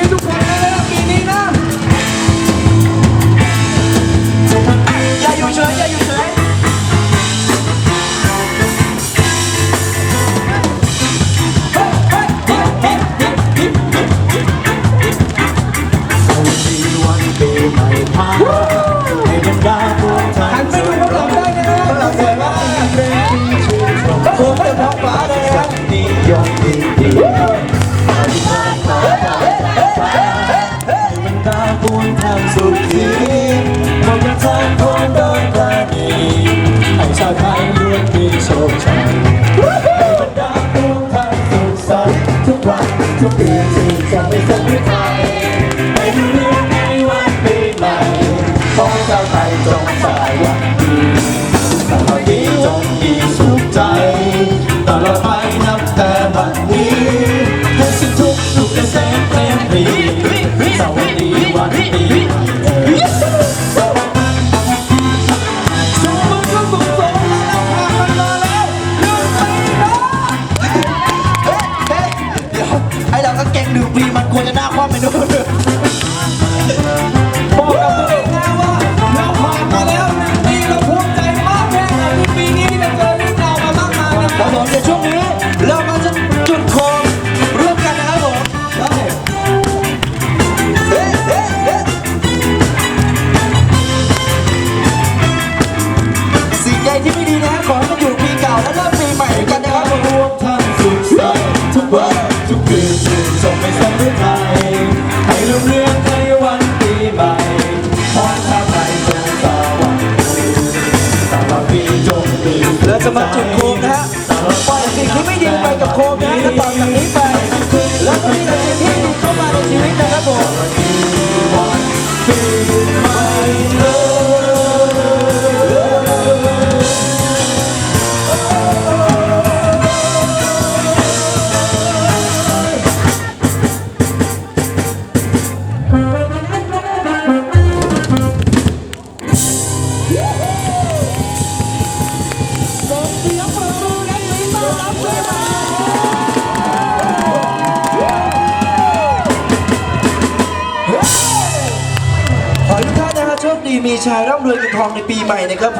นี้อยู่เฉยอยู่เฉย ล้วนมีโชคชัยให้บรรดาพวกท่านสุขสันต์ทุกวันทุกปีที่จะไม่สนิทไทยให้ดูเรื่องในวันปีใหม่ ของชาวไทยจงสายวัน หนึ่งปีมันควรจะหน้าคว่ำไปนู่นบอกกับตัวเองนะว่าเราผ่านมาแล้วหนึ่งปีเราภูมิใจมากแค่ไหนที่ปีนี้ได้เจอเรื่องราวมามากมายนะคครับผมเดี๋ยวช่วงนี้เรามาจะจุดโคมร่วมกันนะครับผมครับผมเฮ้เฮ้เฮ้สิ่งใดที่ไม่ดีนะขอให้มันอยู่ปีเก่าแล้วเริ่มปีใหม่กันนะครับผมรวมท่านสุขสันต์ทุกวัน เราจะมาจุดโคมนะฮะปล่อยสิ่งที่ไม่ดีไปกับโคมนะแล้วต่อจากนี้ไป แล้วก็มีแต่สิ่งที่ดีเข้ามาในชีวิตนะครับผม มีชายร่ำรวยเงินทองในปีใหม่นะครับ